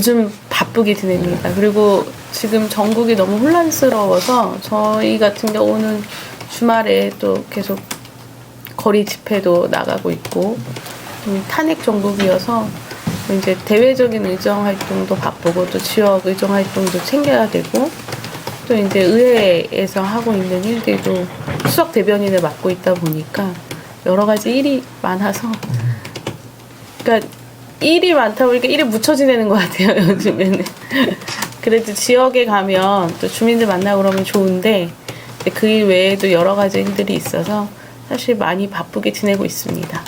요즘 바쁘게 지냅니다. 그리고 지금 전국이 너무 혼란스러워서 저희 같은 경우는 주말에 또 계속 거리 집회도 나가고 있고 음, 탄핵 정국이어서 이제 대외적인 의정 활동도 바쁘고 또 지역 의정 활동도 챙겨야 되고 또 이제 의회에서 하고 있는 일들도 수석 대변인을 맡고 있다 보니까 여러 가지 일이 많아서 그러니까 일이 많다 보니까 일이 묻혀 지내는 것 같아요 요즘에는 그래도 지역에 가면 또 주민들 만나고 그러면 좋은데 그 일 외에도 여러 가지 일들이 있어서 사실 많이 바쁘게 지내고 있습니다.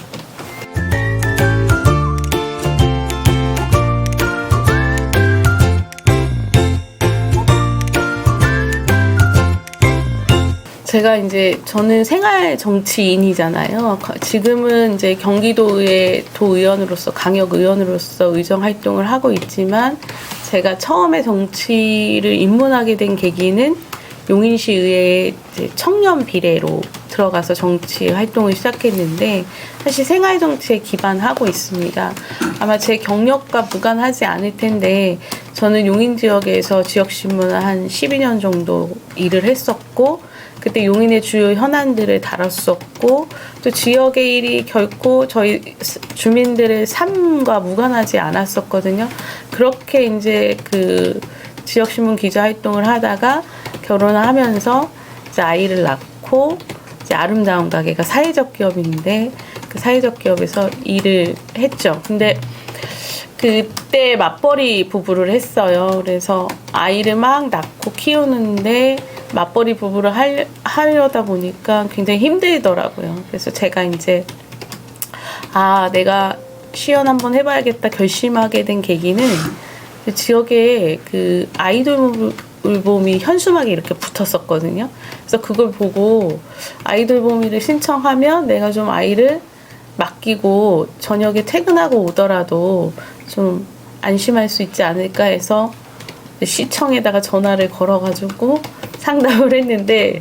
제가 이제 저는 생활 정치인이잖아요. 거- 지금은 이제 경기도의 도의원으로서 강역 의원으로서 의정 활동을 하고 있지만 제가 처음에 정치를 입문하게 된 계기는 용인시 의회 청년 비례로 들어가서 정치 활동을 시작했는데 사실 생활 정치에 기반하고 있습니다. 아마 제 경력과 무관하지 않을 텐데 저는 용인 지역에서 지역 신문을 한 12년 정도 일을 했었고 그때 용인의 주요 현안들을 다뤘었고 또 지역의 일이 결코 저희 스- 주민들의 삶과 무관하지 않았었거든요. 그렇게 이제 그 지역 신문 기자 활동을 하다가 결혼을 하면서 이제 아이를 낳고 이제 아름다운 가게가 사회적 기업인데 그 사회적 기업에서 일을 했죠. 근데 그때 맞벌이 부부를 했어요. 그래서 아이를 막 낳고 키우는데 맞벌이 부부를 할, 하려다 보니까 굉장히 힘들더라고요. 그래서 제가 이제 아 내가 시연 한번 해봐야겠다 결심하게 된 계기는 그 지역에 그 아이돌 봄이 현수막이 이렇게 붙었었거든요. 그래서 그걸 보고 아이돌 봄이를 신청하면 내가 좀 아이를 맡기고 저녁에 퇴근하고 오더라도 좀 안심할 수 있지 않을까 해서 시청에다가 전화를 걸어가지고 상담을 했는데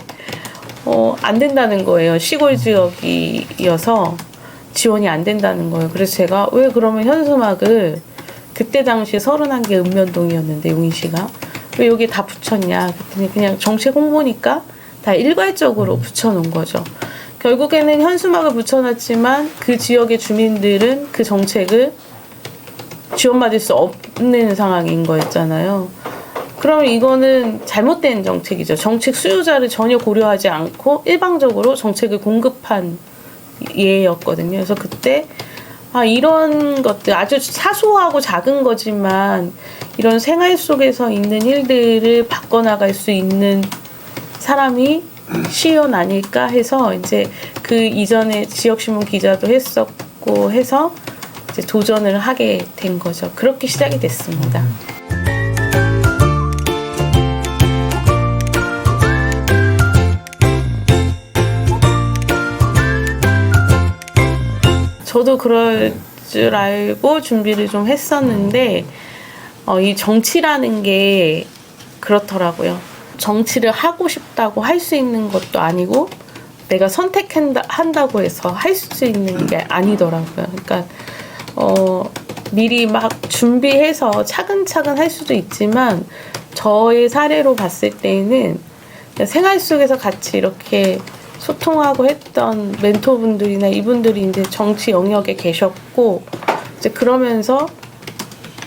어, 안 된다는 거예요. 시골 지역이어서 지원이 안 된다는 거예요. 그래서 제가 왜 그러면 현수막을 그때 당시 31개 읍면동이었는데 용인시가 왜 여기 다 붙였냐 그랬더니 그냥 정책 홍보니까 다 일괄적으로 붙여놓은 거죠. 결국에는 현수막을 붙여놨지만 그 지역의 주민들은 그 정책을 지원받을 수 없는 상황인 거였잖아요. 그럼 이거는 잘못된 정책이죠. 정책 수요자를 전혀 고려하지 않고 일방적으로 정책을 공급한 예였거든요. 그래서 그때 아 이런 것들 아주 사소하고 작은 거지만 이런 생활 속에서 있는 일들을 바꿔나갈 수 있는 사람이 시연 아닐까 해서 이제 그 이전에 지역신문 기자도 했었고 해서 도전을 하게 된 거죠. 그렇게 시작이 됐습니다. 저도 그럴 줄 알고 준비를 좀 했었는데 어, 이 정치라는 게 그렇더라고요. 정치를 하고 싶다고 할 수 있는 것도 아니고 내가 선택한다 한다고 해서 할 수 있는 게 아니더라고요. 그러니까 어, 미리 막 준비해서 차근차근 할 수도 있지만 저의 사례로 봤을 때는 생활 속에서 같이 이렇게 소통하고 했던 멘토분들이나 이분들이 이제 정치 영역에 계셨고 이제 그러면서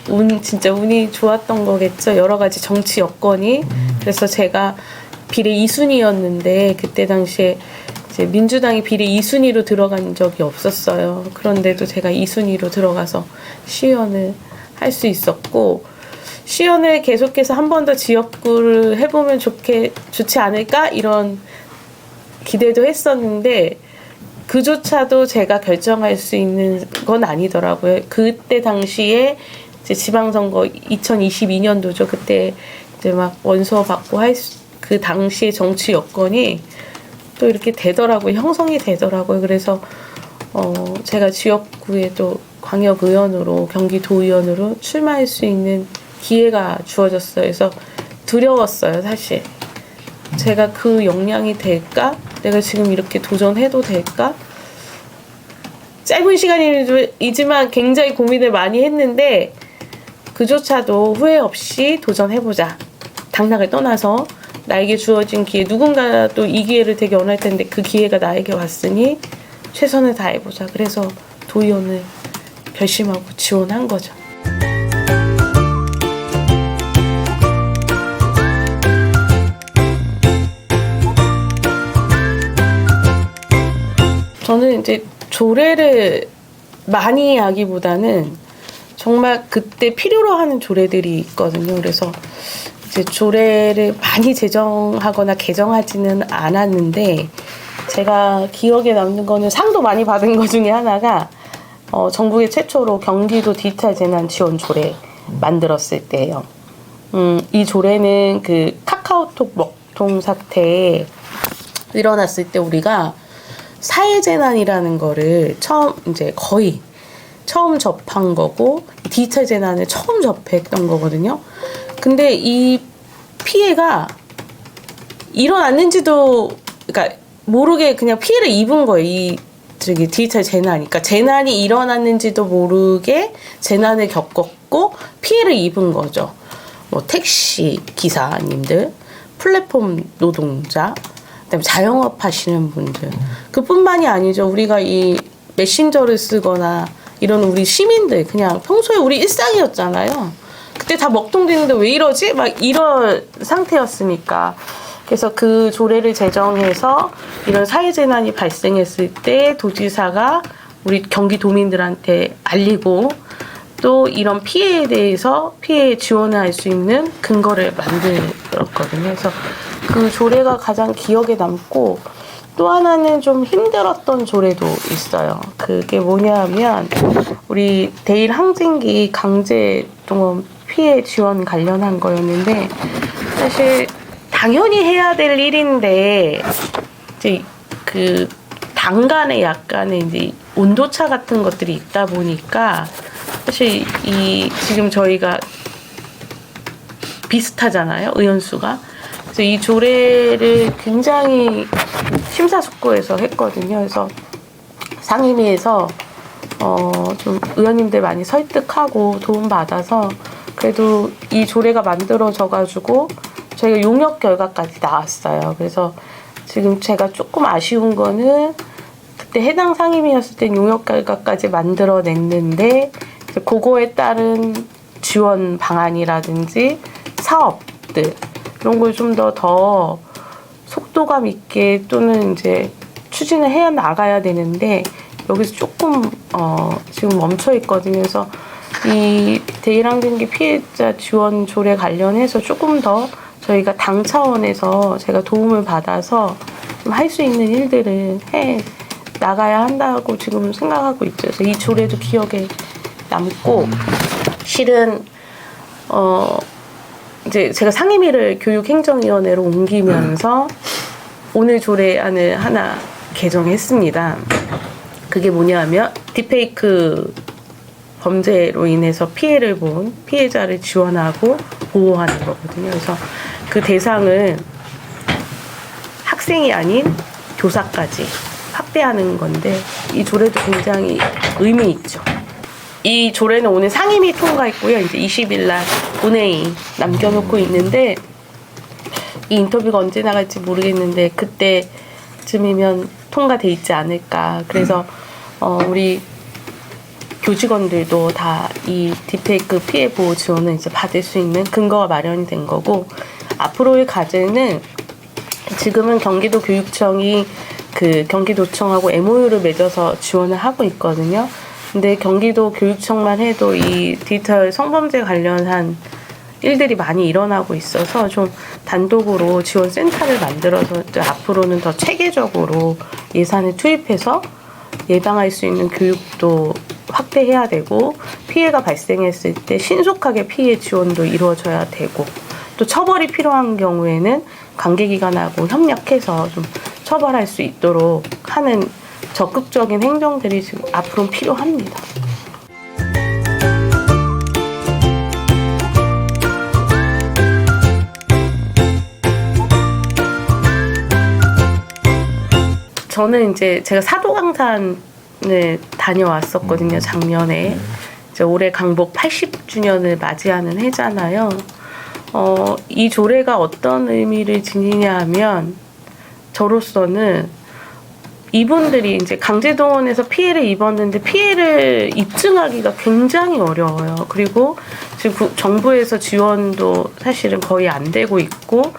운 진짜 운이 좋았던 거겠죠. 여러 가지 정치 여건이. 그래서 제가 비례 2순위였는데 그때 당시에 이제 민주당이 비례 2순위로 들어간 적이 없었어요. 그런데도 제가 2순위로 들어가서 시연을 할 수 있었고 시연을 계속해서 한 번 더 지역구를 해보면 좋게 좋지 않을까? 이런 기대도 했었는데 그조차도 제가 결정할 수 있는 건 아니더라고요. 그때 당시에 이제 지방선거 2022년도죠. 그때 이제 막 원서 받고 할 그 당시의 정치 여건이 또 이렇게 되더라고요. 형성이 되더라고요. 그래서 어 제가 지역구에 또 광역 의원으로 경기도 의원으로 출마할 수 있는 기회가 주어졌어요. 그래서 두려웠어요, 사실. 제가 그 역량이 될까? 내가 지금 이렇게 도전해도 될까? 짧은 시간이지만 굉장히 고민을 많이 했는데 그조차도 후회 없이 도전해보자. 당락을 떠나서 나에게 주어진 기회, 누군가 또 이 기회를 되게 원할 텐데 그 기회가 나에게 왔으니 최선을 다해보자. 그래서 도의원을 결심하고 지원한 거죠. 저는 이제 조례를 많이 하기보다는 정말 그때 필요로 하는 조례들이 있거든요. 그래서 이제 조례를 많이 제정하거나 개정하지는 않았는데 제가 기억에 남는 거는 상도 많이 받은 것 중에 하나가 어, 전국의 최초로 경기도 디지털 재난 지원 조례 만들었을 때예요. 음, 이 조례는 그 카카오톡 먹통 사태에 일어났을 때 우리가 사회재난이라는 거를 처음 이제 거의 처음 접한 거고 디지털 재난을 처음 접했던 거거든요. 근데 이 피해가 일어났는지도 그러니까 모르게 그냥 피해를 입은 거예요. 이 저기 디지털 재난이. 그러니까 재난이 일어났는지도 모르게 재난을 겪었고 피해를 입은 거죠. 뭐 택시 기사님들, 플랫폼 노동자, 그다음에 자영업 하시는 분들. 그뿐만이 아니죠. 우리가 이 메신저를 쓰거나 이런 우리 시민들 그냥 평소에 우리 일상이었잖아요. 그때 다 먹통되는데 왜 이러지? 막 이런 상태였으니까. 그래서 그 조례를 제정해서 이런 사회 재난이 발생했을 때 도지사가 우리 경기도민들한테 알리고 또 이런 피해에 대해서 피해 지원을 할 수 있는 근거를 만들었거든요. 그래서 그 조례가 가장 기억에 남고 또 하나는 좀 힘들었던 조례도 있어요. 그게 뭐냐 하면 우리 대일 항쟁기 강제 동원 피해 지원 관련한 거였는데 사실 당연히 해야 될 일인데 이제 그 당간에 약간의 이제 온도차 같은 것들이 있다 보니까 사실 이 지금 저희가 비슷하잖아요 의원수가 그래서 이 조례를 굉장히 심사숙고해서 했거든요 그래서 상임위에서 어 좀 의원님들 많이 설득하고 도움 받아서 그래도 이 조례가 만들어져 가지고 저희가 용역 결과까지 나왔어요. 그래서 지금 제가 조금 아쉬운 거는 그때 해당 상임이었을 땐 용역 결과까지 만들어냈는데 그거에 따른 지원 방안이라든지 사업들 이런 걸 좀 더 더 속도감 있게 또는 이제 추진을 해야 나가야 되는데 여기서 조금 어 지금 멈춰 있거든요. 그래서 이 대일항공기 피해자 지원 조례 관련해서 조금 더 저희가 당 차원에서 제가 도움을 받아서 좀할수 있는 일들을 해 나가야 한다고 지금 생각하고 있죠. 그래서 이 조례도 기억에 남고 실은 어 이제 제가 상임위를 교육행정위원회로 옮기면서 오늘 조례안을 하나 개정했습니다. 그게 뭐냐면 딥페이크 범죄로 인해서 피해를 본 피해자를 지원하고 보호하는 거거든요. 그래서 그 대상을 학생이 아닌 교사까지 확대하는 건데 이 조례도 굉장히 의미 있죠. 이 조례는 오늘 상임위 통과했고요. 이제 20일 날 본회의 남겨놓고 있는데 이 인터뷰가 언제 나갈지 모르겠는데 그때쯤이면 통과돼 있지 않을까. 그래서 어, 우리 교직원들도 다이 딥페이크 피해 보호 지원을 이제 받을 수 있는 근거가 마련이 된 거고 앞으로의 과제는 지금은 경기도 교육청이 그 경기도청하고 MOU를 맺어서 지원을 하고 있거든요. 근데 경기도 교육청만 해도 이 디지털 성범죄 관련한 일들이 많이 일어나고 있어서 좀 단독으로 지원 센터를 만들어서 앞으로는 더 체계적으로 예산을 투입해서 예방할 수 있는 교육도 확대해야 되고 피해가 발생했을 때 신속하게 피해 지원도 이루어져야 되고 또 처벌이 필요한 경우에는 관계기관하고 협력해서 좀 처벌할 수 있도록 하는 적극적인 행정들이 지금 앞으로 필요합니다. 저는 이제 제가 사도 강산을 다녀왔었거든요 작년에 이제 올해 강복 80주년을 맞이하는 해잖아요. 어, 이 조례가 어떤 의미를 지니냐 하면 저로서는 이분들이 이제 강제동원에서 피해를 입었는데 피해를 입증하기가 굉장히 어려워요. 그리고 지금 구- 정부에서 지원도 사실은 거의 안 되고 있고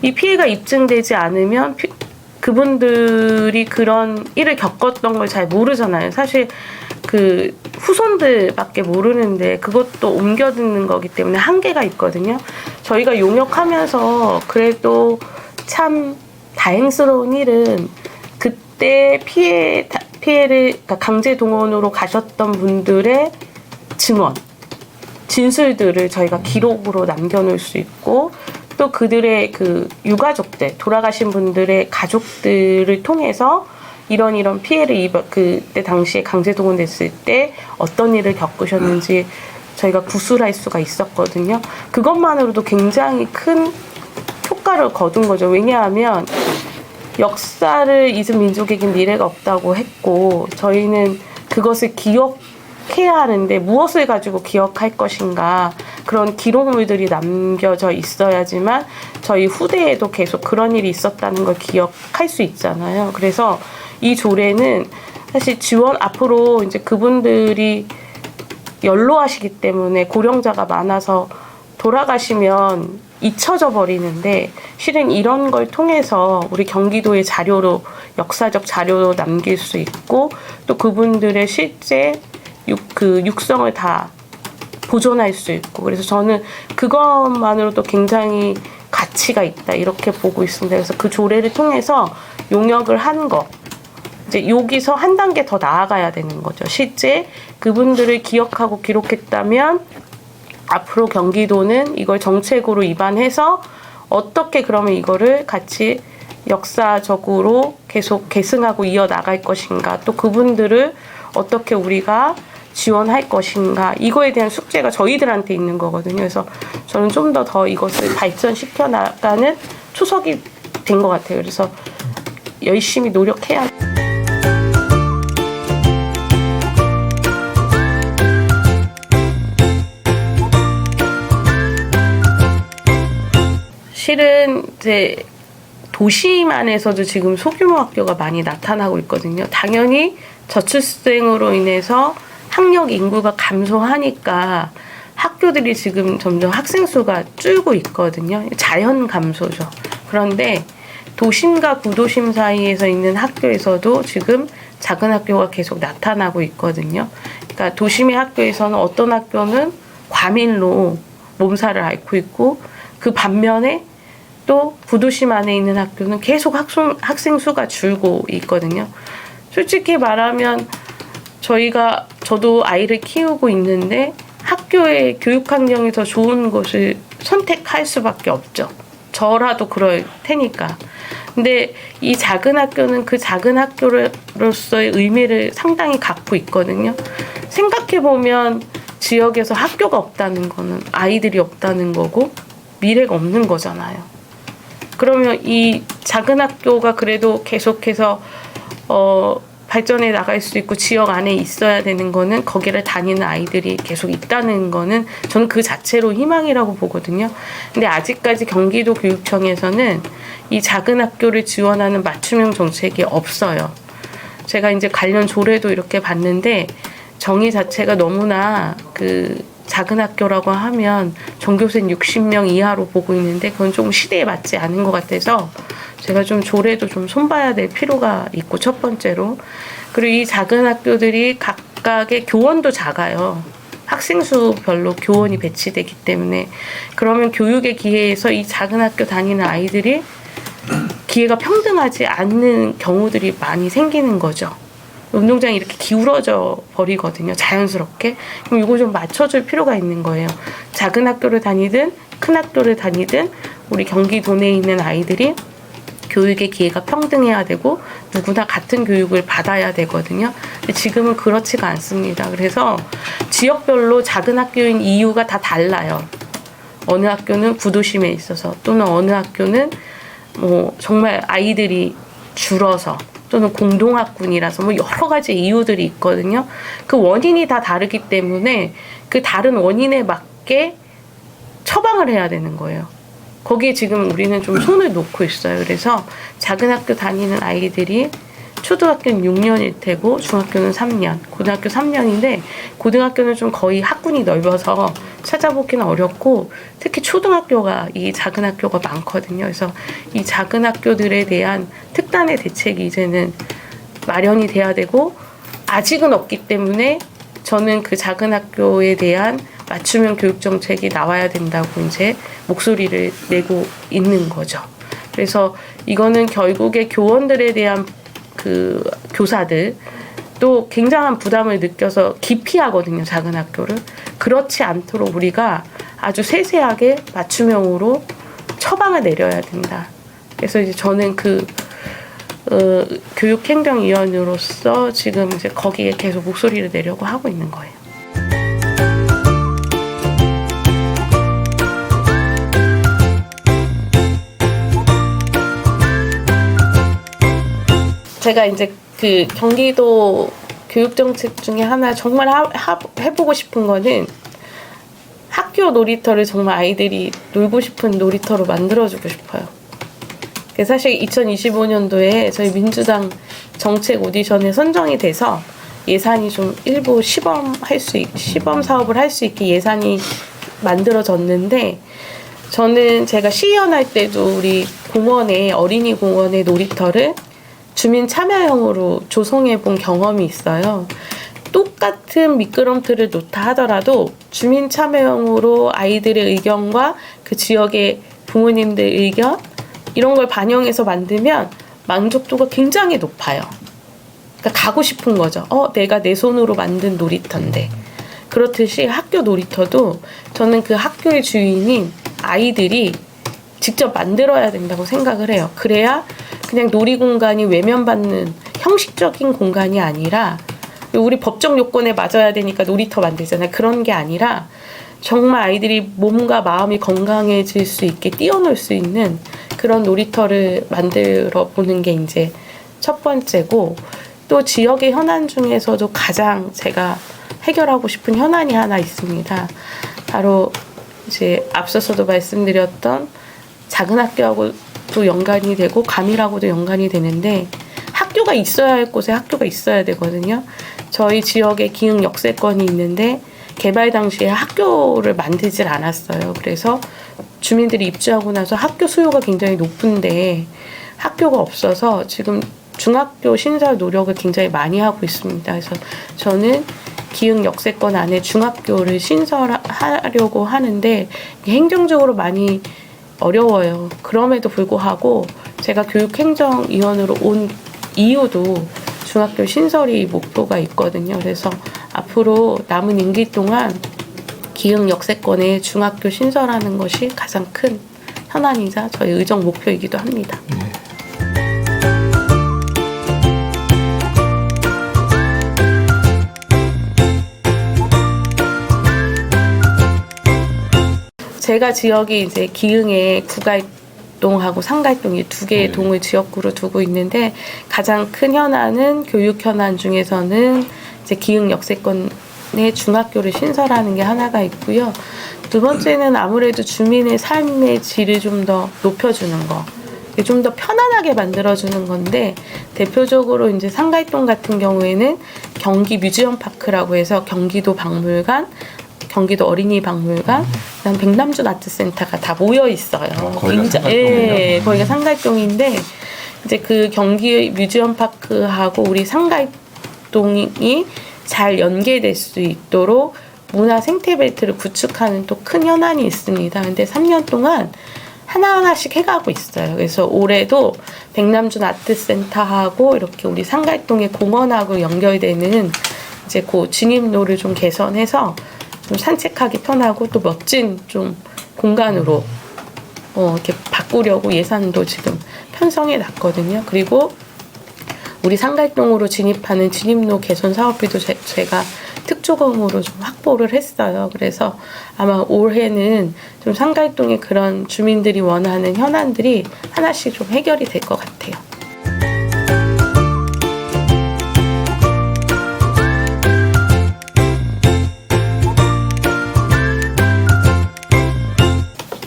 이 피해가 입증되지 않으면 피- 그분들이 그런 일을 겪었던 걸 잘 모르잖아요. 사실 그 후손들밖에 모르는데 그것도 옮겨 듣는 거기 때문에 한계가 있거든요. 저희가 용역하면서 그래도 참 다행스러운 일은 그때 피해 피해를 그러니까 강제 동원으로 가셨던 분들의 증언 진술들을 저희가 기록으로 남겨놓을 수 있고 또 그들의 그 유가족들 돌아가신 분들의 가족들을 통해서 이런 이런 피해를 입어 그때 당시에 강제 동원됐을 때 어떤 일을 겪으셨는지 저희가 구술할 수가 있었거든요. 그것만으로도 굉장히 큰 효과를 거둔 거죠. 왜냐하면 역사를 잊은 민족에겐 미래가 없다고 했고 저희는 그것을 기억해야 하는데 무엇을 가지고 기억할 것인가 그런 기록물들이 남겨져 있어야지만 저희 후대에도 계속 그런 일이 있었다는 걸 기억할 수 있잖아요. 그래서 이 조례는 사실 지원 앞으로 이제 그분들이 연로하시기 때문에 고령자가 많아서 돌아가시면 잊혀져 버리는데 실은 이런 걸 통해서 우리 경기도의 자료로 역사적 자료로 남길 수 있고 또 그분들의 실제 육, 그 육성을 다 보존할 수 있고 그래서 저는 그것만으로도 굉장히 가치가 있다 이렇게 보고 있습니다. 그래서 그 조례를 통해서 용역을 한 거. 이제 여기서 한 단계 더 나아가야 되는 거죠. 실제 그분들을 기억하고 기록했다면 앞으로 경기도는 이걸 정책으로 입안해서 어떻게 그러면 이거를 같이 역사적으로 계속 계승하고 이어 나갈 것인가 또 그분들을 어떻게 우리가 지원할 것인가 이거에 대한 숙제가 저희들한테 있는 거거든요. 그래서 저는 좀 더더 이것을 발전시켜 나가는 초석이 된 것 같아요. 그래서 열심히 노력해야 이제 도시만에서도 지금 소규모 학교가 많이 나타나고 있거든요. 당연히 저출생으로 인해서 학력 인구가 감소하니까 학교들이 지금 점점 학생 수가 줄고 있거든요. 자연 감소죠. 그런데 도심과 구도심 사이에서 있는 학교에서도 지금 작은 학교가 계속 나타나고 있거든요. 그러니까 도심의 학교에서는 어떤 학교는 과밀로 몸살을 앓고 있고 그 반면에 또 구도심 안에 있는 학교는 계속 학생, 학생 수가 줄고 있거든요. 솔직히 말하면 저희가 저도 아이를 키우고 있는데 학교의 교육 환경이 더 좋은 곳을 선택할 수밖에 없죠. 저라도 그럴 테니까. 근데 이 작은 학교는 그 작은 학교로서의 의미를 상당히 갖고 있거든요. 생각해 보면 지역에서 학교가 없다는 거는 아이들이 없다는 거고 미래가 없는 거잖아요. 그러면 이 작은 학교가 그래도 계속해서 어 발전해 나갈 수 있고 지역 안에 있어야 되는 거는 거기를 다니는 아이들이 계속 있다는 거는 저는 그 자체로 희망이라고 보거든요. 근데 아직까지 경기도 교육청에서는 이 작은 학교를 지원하는 맞춤형 정책이 없어요. 제가 이제 관련 조례도 이렇게 봤는데 정의 자체가 너무나 그 작은 학교라고 하면 전교생 60명 이하로 보고 있는데 그건 좀 시대에 맞지 않은 것 같아서 제가 좀 조례도 좀 손봐야 될 필요가 있고 첫 번째로 그리고 이 작은 학교들이 각각의 교원도 작아요. 학생 수별로 교원이 배치되기 때문에 그러면 교육의 기회에서 이 작은 학교 다니는 아이들이 기회가 평등하지 않는 경우들이 많이 생기는 거죠. 운동장이 이렇게 기울어져 버리거든요. 자연스럽게. 그럼 이거 좀 맞춰줄 필요가 있는 거예요. 작은 학교를 다니든 큰 학교를 다니든 우리 경기도 내에 있는 아이들이 교육의 기회가 평등해야 되고 누구나 같은 교육을 받아야 되거든요. 지금은 그렇지가 않습니다. 그래서 지역별로 작은 학교인 이유가 다 달라요. 어느 학교는 구도심에 있어서 또는 어느 학교는 뭐 정말 아이들이 줄어서 또는 공동학군이라서 뭐 여러 가지 이유들이 있거든요. 그 원인이 다 다르기 때문에 그 다른 원인에 맞게 처방을 해야 되는 거예요. 거기에 지금 우리는 좀 손을 놓고 있어요. 그래서 작은 학교 다니는 아이들이 초등학교는 6년일 테고 중학교는 3년, 고등학교 3년인데 고등학교는 좀 거의 학군이 넓어서 찾아보기는 어렵고 특히 초등학교가 이 작은 학교가 많거든요. 그래서 이 작은 학교들에 대한 특단의 대책이 이제는 마련이 돼야 되고 아직은 없기 때문에 저는 그 작은 학교에 대한 맞춤형 교육 정책이 나와야 된다고 이제 목소리를 내고 있는 거죠. 그래서 이거는 결국에 교원들에 대한 그 교사들 또 굉장한 부담을 느껴서 기피하거든요 작은 학교를 그렇지 않도록 우리가 아주 세세하게 맞춤형으로 처방을 내려야 된다. 그래서 이제 저는 그 어, 교육행정위원으로서 지금 이제 거기에 계속 목소리를 내려고 하고 있는 거예요. 제가 이제 그 경기도 교육 정책 중에 하나 정말 하, 하- 해보고 싶은 거는 학교 놀이터를 정말 아이들이 놀고 싶은 놀이터로 만들어주고 싶어요. 그 사실 2025년도에 저희 민주당 정책 오디션에 선정이 돼서 예산이 좀 일부 시범 할 수 시범 사업을 할 수 있게 예산이 만들어졌는데 저는 제가 시의원 할 때도 우리 공원에 어린이 공원의 놀이터를 주민 참여형으로 조성해 본 경험이 있어요. 똑같은 미끄럼틀을 놓다 하더라도 주민 참여형으로 아이들의 의견과 그 지역의 부모님들 의견 이런 걸 반영해서 만들면 만족도가 굉장히 높아요. 그러니까 가고 싶은 거죠. 어, 내가 내 손으로 만든 놀이터인데. 그렇듯이 학교 놀이터도 저는 그 학교의 주인인 아이들이 직접 만들어야 된다고 생각을 해요. 그래야 그냥 놀이 공간이 외면받는 형식적인 공간이 아니라 우리 법적 요건에 맞아야 되니까 놀이터 만들잖아요. 그런 게 아니라 정말 아이들이 몸과 마음이 건강해질 수 있게 뛰어놀 수 있는 그런 놀이터를 만들어 보는 게 이제 첫 번째고 또 지역의 현안 중에서도 가장 제가 해결하고 싶은 현안이 하나 있습니다. 바로 이제 앞서서도 말씀드렸던 작은 학교하고 도 연관이 되고 감이라고도 연관이 되는데 학교가 있어야 할 곳에 학교가 있어야 되거든요. 저희 지역에 기흥 역세권이 있는데 개발 당시에 학교를 만들질 않았어요. 그래서 주민들이 입주하고 나서 학교 수요가 굉장히 높은데 학교가 없어서 지금 중학교 신설 노력을 굉장히 많이 하고 있습니다. 그래서 저는 기흥 역세권 안에 중학교를 신설하려고 하는데 행정적으로 많이 어려워요. 그럼에도 불구하고 제가 교육행정위원으로 온 이유도 중학교 신설이 목표가 있거든요. 그래서 앞으로 남은 임기 동안 기흥 역세권에 중학교 신설하는 것이 가장 큰 현안이자 저희 의정 목표이기도 합니다. 제가 지역이 이제 기흥에 구갈동하고 상갈동이 두 개의 네. 동을 지역구로 두고 있는데 가장 큰 현안은 교육 현안 중에서는 이제 기흥 역세권의 중학교를 신설하는 게 하나가 있고요. 두 번째는 아무래도 주민의 삶의 질을 좀 더 높여주는 거. 좀 더 편안하게 만들어주는 건데 대표적으로 이제 상갈동 같은 경우에는 경기 뮤지엄 파크라고 해서 경기도 박물관, 경기도 어린이 박물관, 그다음 백남준 아트센터가 다 모여 있어요. 아, 거기가 굉장히-. 예, 거기가 상갈동인데 이제 그 경기 뮤지엄 파크하고 우리 상갈동이 잘 연계될 수 있도록 문화 생태 벨트를 구축하는 또 큰 현안이 있습니다. 근데 3년 동안 하나하나씩 해가고 있어요. 그래서 올해도 백남준 아트센터하고 이렇게 우리 상갈동의 공원하고 연결되는 이제 그 진입로를 좀 개선해서 좀 산책하기 편하고 또 멋진 좀 공간으로 어, 이렇게 바꾸려고 예산도 지금 편성해 놨거든요. 그리고 우리 상갈동으로 진입하는 진입로 개선 사업비도 제, 제가 특조금으로 좀 확보를 했어요. 그래서 아마 올해는 좀 상갈동의 그런 주민들이 원하는 현안들이 하나씩 좀 해결이 될 것 같아요.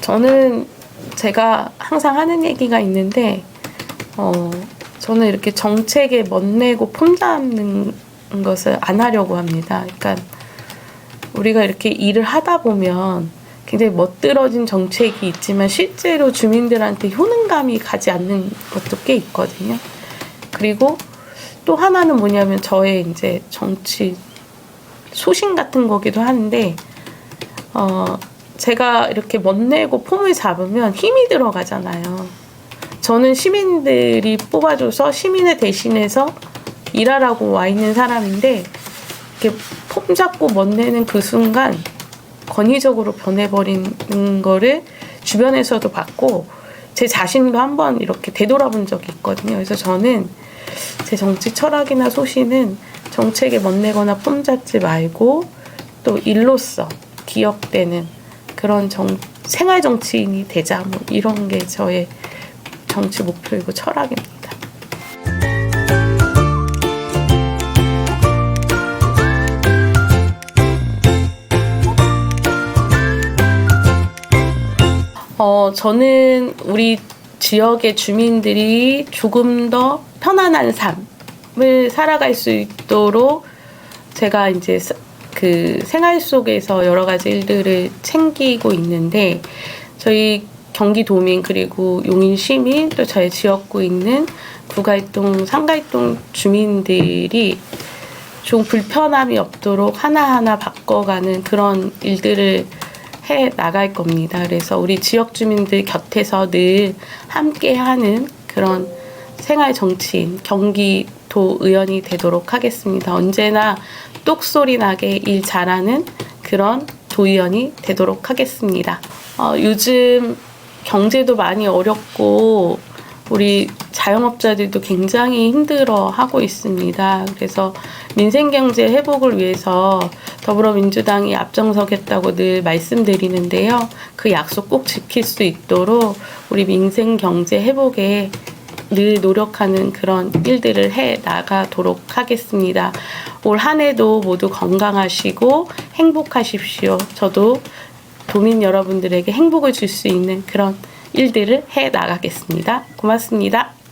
저는 제가 항상 하는 얘기가 있는데, 어, 저는 이렇게 정책에 멋내고 폼잡는 것을 안 하려고 합니다. 그러니까 우리가 이렇게 일을 하다 보면 굉장히 멋들어진 정책이 있지만 실제로 주민들한테 효능감이 가지 않는 것도 꽤 있거든요. 그리고 또 하나는 뭐냐면 저의 이제 정치 소신 같은 거기도 한데, 어, 제가 이렇게 멋내고 폼을 잡으면 힘이 들어가잖아요. 저는 시민들이 뽑아줘서 시민을 대신해서 일하라고 와 있는 사람인데, 이렇게 폼 잡고 멋내는 그 순간 권위적으로 변해버리는 거를 주변에서도 봤고, 제 자신도 한번 이렇게 되돌아본 적이 있거든요. 그래서 저는 제 정치 철학이나 소신은 정책에 멋내거나 폼 잡지 말고 또 일로서 기억되는 그런 정, 생활 정치인이 되자 뭐 이런 게 저의 정치 목표이고 철학입니다. 어, 저는 우리 지역의 주민들이 조금 더 편안한 삶을 살아갈 수 있도록 제가 이제 스- 그 생활 속에서 여러 가지 일들을 챙기고 있는데 저희 경기도민 그리고 용인 시민 또 저희 지역구 있는 구갈동 상갈동 주민들이 좀 불편함이 없도록 하나하나 바꿔가는 그런 일들을 해 나갈 겁니다. 그래서 우리 지역 주민들 곁에서 늘 함께 하는 그런 생활 정치인, 경기도 의원이 되도록 하겠습니다. 언제나 똑소리 나게 일 잘하는 그런 도의원이 되도록 하겠습니다. 어, 요즘 경제도 많이 어렵고 우리 자영업자들도 굉장히 힘들어 하고 있습니다. 그래서 민생 경제 회복을 위해서 더불어민주당이 앞장서겠다고 늘 말씀드리는데요. 그 약속 꼭 지킬 수 있도록 우리 민생 경제 회복에 늘 노력하는 그런 일들을 해 나가도록 하겠습니다. 올 한 해도 모두 건강하시고 행복하십시오. 저도 도민 여러분들에게 행복을 줄 수 있는 그런 일들을 해 나가겠습니다. 고맙습니다.